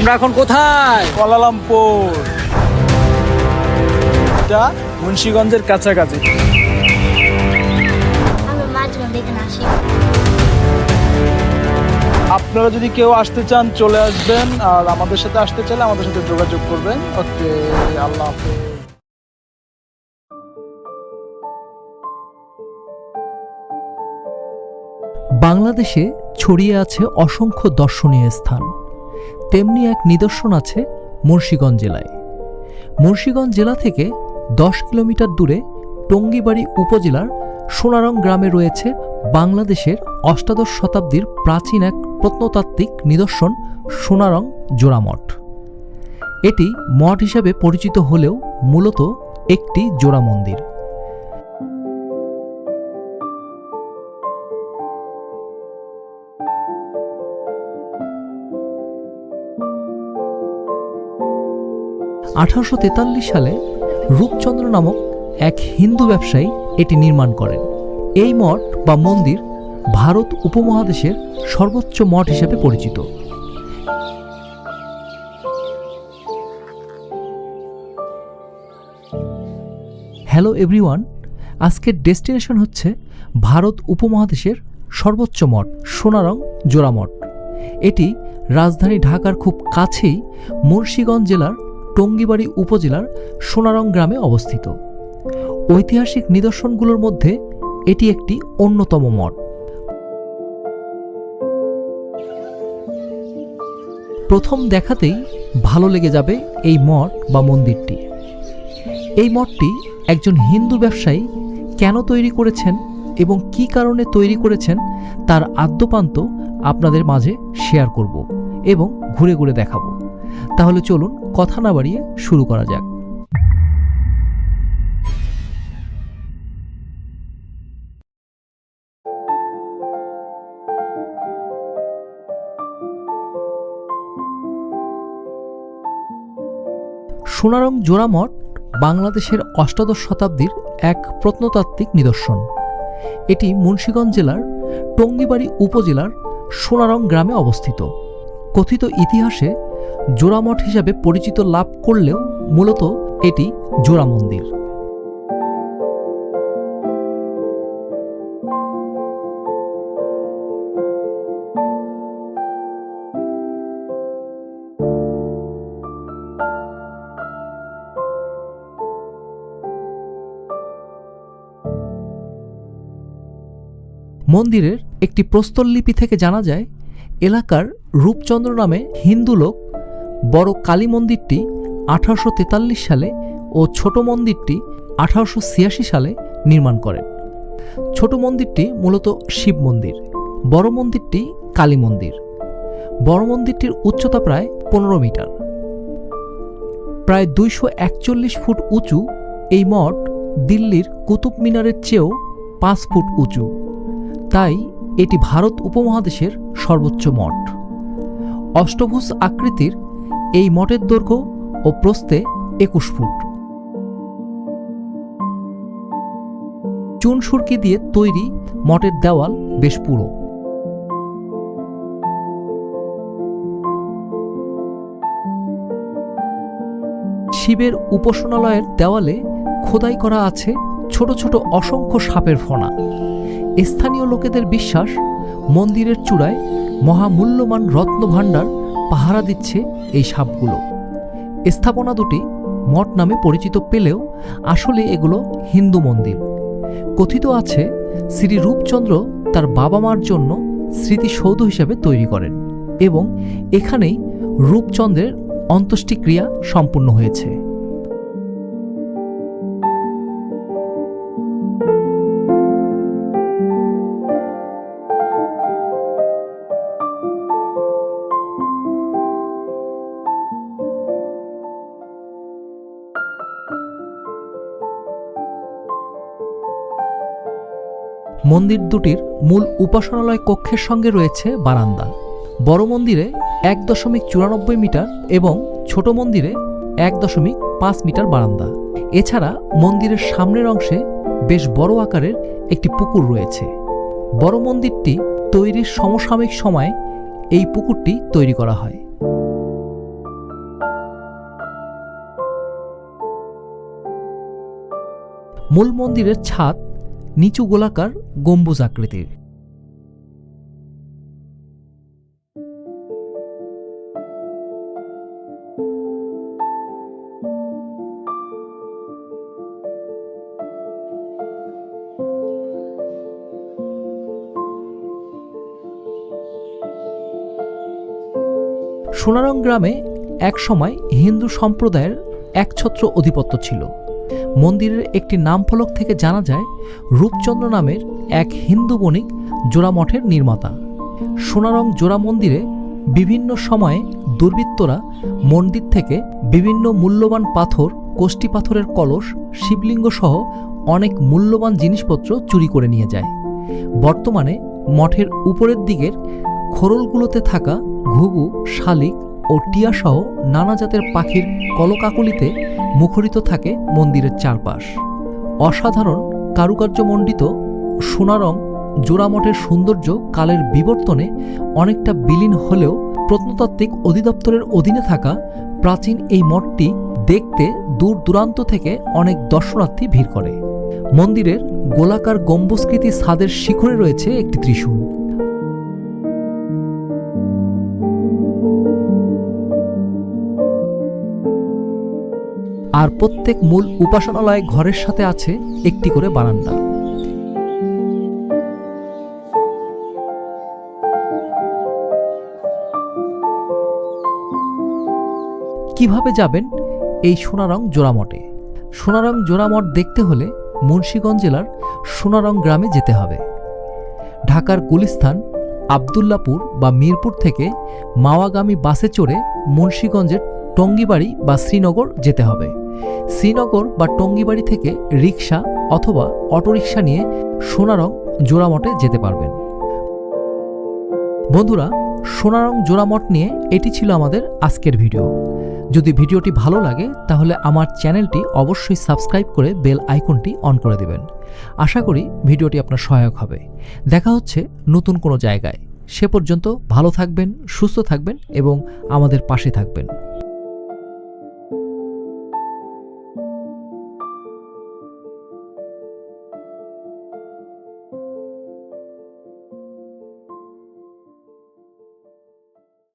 আমরা এখন কোথায়? কোয়ালালামপুর। এটা মুন্সিগঞ্জের কাছাকাছি। আপনারা যদি কেউ আসতে চান চলে আসবেন। আর আমাদের সাথে আসতে চাইলে আমাদের সাথে যোগাযোগ করবেন। ওকে আল্লাহ হাফেজ। বাংলাদেশে ছড়িয়ে আছে অসংখ্য দর্শনীয় স্থান। তেমনি এক নিদর্শন আছে মুন্সীগঞ্জ জেলায়। মুন্সীগঞ্জ জেলা থেকে দশ কিলোমিটার দূরে টঙ্গিবাড়ি উপজেলার সোনারং গ্রামে রয়েছে বাংলাদেশের অষ্টাদশ শতাব্দীর প্রাচীন এক প্রত্নতাত্ত্বিক নিদর্শন সোনারং জোড়ামঠ। এটি মঠ হিসাবে পরিচিত হলেও মূলত একটি জোড়া মন্দির। আঠারোশো তেতাল্লিশ সালে রূপচন্দ্র নামক এক হিন্দু ব্যবসায়ী এটি নির্মাণ করেন। এই মঠ বা মন্দির ভারত উপমহাদেশের সর্বোচ্চ মঠ হিসেবে পরিচিত। হ্যালো এভরিওয়ান, আজকের ডেস্টিনেশন হচ্ছে ভারত উপমহাদেশের সর্বোচ্চ মঠ, সোনারং জোড়া মঠ। এটি রাজধানী ঢাকার খুব কাছেই মুন্সীগঞ্জ জেলার টঙ্গিবাড়ি উপজেলার সোনারং গ্রামে অবস্থিত। ঐতিহাসিক নিদর্শনগুলোর মধ্যে এটি একটি অন্যতম মঠ। প্রথম দেখাতেই ভালো লেগে যাবে এই মঠ বা মন্দিরটি। এই মঠটি একজন হিন্দু ব্যবসায়ী কেন তৈরি করেছেন এবং কী কারণে তৈরি করেছেন তার আদ্যপান্ত আপনাদের মাঝে শেয়ার করব এবং ঘুরে ঘুরে দেখাবো। তাহলে চলুন কথা না বাড়িয়ে শুরু করা যাক। সোনারং জোড়ামঠ বাংলাদেশের অষ্টাদশ শতাব্দীর এক প্রত্নতাত্ত্বিক নিদর্শন। এটি মুন্সীগঞ্জ জেলার টঙ্গিবাড়ি উপজেলার সোনারং গ্রামে অবস্থিত। কথিত ইতিহাসে জোড়ামঠ হিসাবে পরিচিত লাভ করলেও মূলত এটি জোড়া মন্দির। মন্দিরের একটি প্রস্তরলিপি থেকে জানা যায়, এলাকার রূপচন্দ্র নামে হিন্দু লোক বড় কালী মন্দিরটি আঠারোশো তেতাল্লিশ সালে ও ছোট মন্দিরটি আঠারোশো ছিয়াশি সালে নির্মাণ করেন। ছোট মন্দিরটি মূলত শিব মন্দির, বড় মন্দিরটি কালী মন্দির। বড় মন্দিরটির উচ্চতা প্রায় পনেরো মিটার। প্রায় দুইশো একচল্লিশ ফুট উঁচু, এই মঠ দিল্লির কুতুব মিনারের চেয়েও পাঁচ ফুট উঁচু। তাই এটি ভারত উপমহাদেশের সর্বোচ্চ মঠ। অষ্টভুজ আকৃতির এই মঠের দৈর্ঘ্য ও প্রস্থে একুশ ফুট। চুন সুরকি দিয়ে তৈরি মঠের দেওয়াল বেশ পুরো। শিবের উপাসনালয়ের দেওয়ালে খোদাই করা আছে ছোট ছোট অসংখ্য সাপের ফনা। স্থানীয় লোকেদের বিশ্বাস মন্দিরের চূড়ায় মহামূল্যবান রত্নভাণ্ডার পাহারা দিচ্ছে এই সাপগুলো। স্থাপনা দুটি মঠ নামে পরিচিত পেলেও আসলে এগুলো হিন্দু মন্দির। কথিত আছে, শ্রী রূপচন্দ্র তার বাবা মার জন্য স্মৃতিসৌধ হিসাবে তৈরি করেন এবং এখানেই রূপচন্দ্রের অন্ত্যেষ্টিক্রিয়া সম্পূর্ণ হয়েছে। মন্দির দুটির মূল উপাসনালয় কক্ষের সঙ্গে রয়েছে বারান্দা। বড় মন্দিরে এক দশমিক চুরানব্বই মিটার এবং ছোট মন্দিরে এক দশমিক পাঁচ মিটার বারান্দা। এছাড়া মন্দিরের সামনের অংশে বেশ বড় আকারের একটি পুকুর রয়েছে। বড় মন্দিরটি তৈরির সমসাময়িক সময়ে এই পুকুরটি তৈরি করা হয়। মূল মন্দিরের ছাদ নিচু গোলাকার গম্বুজ আকৃতির। সোনারং গ্রামে একসময় হিন্দু সম্প্রদায়ের একছত্র আধিপত্য ছিল। মন্দিরের একটি নামফলক থেকে জানা যায়, রূপচন্দ্র নামের এক হিন্দু বণিক জোড়া মঠের নির্মাতা। সোনারং জোড়া মন্দিরে বিভিন্ন সময়ে দুর্বৃত্তরা মন্দির থেকে বিভিন্ন মূল্যবান পাথর কোষ্টি পাথরের কলস, শিবলিঙ্গ সহ অনেক মূল্যবান জিনিসপত্র চুরি করে নিয়ে যায়। বর্তমানে মঠের উপরের দিকের খোরলগুলোতে থাকা ঘুঘু, শালিক ও টিয়াসহ নানা জাতের পাখির কলকাকলিতে মুখরিত থাকে মন্দিরের চারপাশ। অসাধারণ কারুকার্যমণ্ডিত সোনারং জোড়ামঠের সৌন্দর্য কালের বিবর্তনে অনেকটা বিলীন হলেও প্রত্নতাত্ত্বিক অধিদপ্তরের অধীনে থাকা প্রাচীন এই মঠটি দেখতে দূর দূরান্ত থেকে অনেক দর্শনার্থী ভিড় করে। মন্দিরের গোলাকার গম্বুজকৃতি ছাদের শিখরে রয়েছে একটি ত্রিশূল। আর প্রত্যেক মূল উপাসনালয় ঘরের সাথে আছে একটি করে বারান্দা। কীভাবে যাবেন? এই সোনারং জোড়ামঠে সোনারং জোড়ামঠ দেখতে হলে মুন্সীগঞ্জ জেলার সোনারং গ্রামে যেতে হবে। ঢাকার গুলিস্তান, আবদুল্লাপুর বা মিরপুর থেকে মাওয়াগামী বাসে চড়ে মুন্সীগঞ্জের টঙ্গিবাড়ি বা শ্রীনগর যেতে হবে। শ্রীনগর বা টঙ্গিবাড়ি থেকে রিক্সা অথবা অটোরিকশা নিয়ে সোনারং জোড়ামঠে যেতে পারবেন। বন্ধুরা, সোনারং জোড়ামঠ নিয়ে এটি ছিল আমাদের আজকের ভিডিও। যদি ভিডিওটি ভালো লাগে, তাহলে আমার চ্যানেলটি অবশ্যই সাবস্ক্রাইব করে বেল আইকনটি অন করে দেবেন। আশা করি ভিডিওটি আপনার সহায়ক হবে। দেখা হচ্ছে নতুন কোনো জায়গায়। সে পর্যন্ত ভালো থাকবেন, সুস্থ থাকবেন এবং আমাদের পাশে থাকবেন।